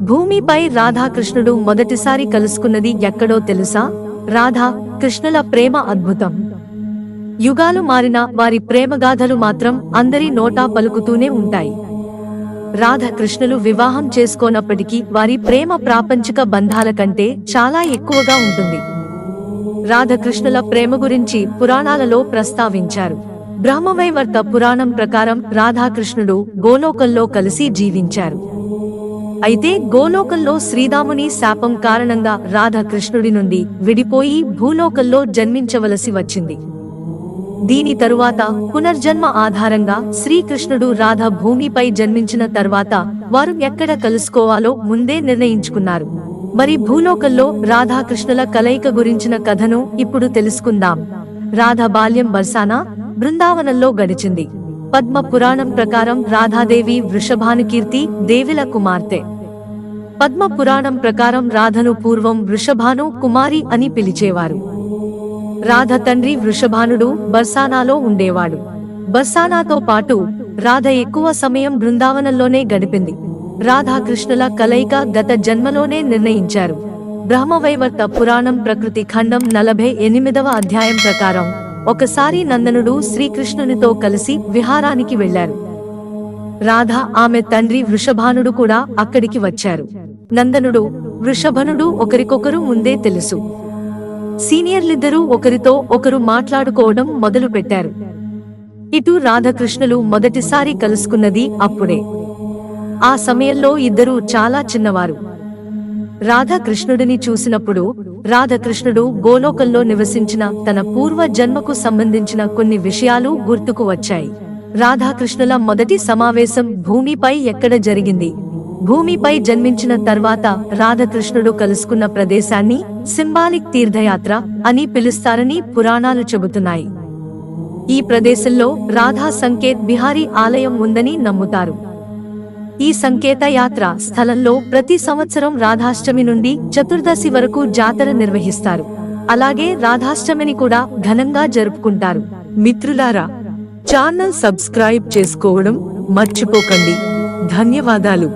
భూమిపై రాధాకృష్ణుడు మొదటిసారి కలుసుకున్నది ఎక్కడో తెలుసా? రాధా కృష్ణుల ప్రేమ అద్భుతం. యుగాలు మారిన వారి ప్రేమగాథలు మాత్రం అందరి నోటా పలుకుతూనే ఉంటాయి. రాధాకృష్ణులు వివాహం చేసుకోనప్పటికీ వారి ప్రేమ ప్రాపంచిక బంధాల కంటే చాలా ఎక్కువగా ఉంటుంది. రాధాకృష్ణుల ప్రేమ గురించి పురాణాలలో ప్రస్తావించారు. బ్రహ్మవైవర్త పురాణం ప్రకారం రాధాకృష్ణుడు గోలోకంలో కలిసి జీవించారు. అయితే గోలోకంలో శ్రీరాముని శాపం కారణంగా రాధాకృష్ణుడి నుండి విడిపోయి భూలోకంలో జన్మించవలసి వచ్చింది. దీని తరువాత పునర్జన్మ ఆధారంగా శ్రీకృష్ణుడు రాధ భూమిపై జన్మించిన తర్వాత వారు ఎక్కడ కలుసుకోవాలో ముందే నిర్ణయించుకున్నారు. మరి భూలోకంలో రాధాకృష్ణుల కలయిక గురించిన కథను ఇప్పుడు తెలుసుకుందాం. రాధ బాల్యం బర్సానా బృందావనంలో గడిచింది. పద్మ పురాణం ప్రకారం రాధాదేవి వృషభానుకీర్తి దేవిల కుమార్తె. పద్మ పురాణం ప్రకారం రాధను పూర్వం వృషభాను కుమారి అని పిలిచేవారు. రాధ తండ్రి వృషభానుడు బర్సానాలో ఉండేవాడు. బర్సానాతో పాటు రాధ ఎక్కువ సమయం బృందావనంలోనే గడిపింది. రాధాకృష్ణుల కలయిక గత జన్మలోనే నిర్ణయించారు. బ్రహ్మవైవర్త పురాణం ప్రకృతి ఖండం నలభై ఎనిమిదవ అధ్యాయం ప్రకారం ఒకసారి నందనుడు శ్రీకృష్ణునితో కలిసి విహారానికి వెళ్ళారు రాధ ఆమె తండ్రి వృషభానుడు కూడా అక్కడికి వచ్చారు. నందనుడు వృషభనుడు ఒకరికొకరు ముందే తెలుసు. సీనియర్లిద్దరూ ఒకరితో ఒకరు మాట్లాడుకోవడం మొదలు పెట్టారు ఇటు రాధాకృష్ణులు మొదటిసారి కలుసుకున్నది అప్పుడే. ఆ సమయంలో ఇద్దరూ చాలా చిన్నవారు. రాధాకృష్ణుడిని చూసినప్పుడు రాధాకృష్ణుడు గోలోకంలో నివసించిన తన పూర్వ జన్మకు సంబంధించిన కొన్ని విషయాలు గుర్తుకు వచ్చాయి. రాధాకృష్ణుల మొదటి సమావేశం భూమిపై ఎక్కడ జరిగింది? భూమిపై జన్మించిన తర్వాత రాధాకృష్ణుడు కలుసుకున్న ప్రదేశాన్ని సింబాలిక్ తీర్థయాత్ర అని పిలుస్తారని పురాణాలు చెబుతున్నాయి. ఈ ప్రదేశంలో రాధా సంకేత్ బిహారీ ఆలయం ఉందని నమ్ముతారు. ఈ సంకేత యాత్ర స్థలంలో ప్రతి సంవత్సరం రాధాష్టమి నుండి చతుర్దశి వరకు జాతర నిర్వహిస్తారు. అలాగే రాధాష్టమిని కూడా ఘనంగా జరుపుకుంటారు. మిత్రులారా ఛానల్ సబ్స్క్రైబ్ చేసుకోవడం మర్చిపోకండి. ధన్యవాదాలు.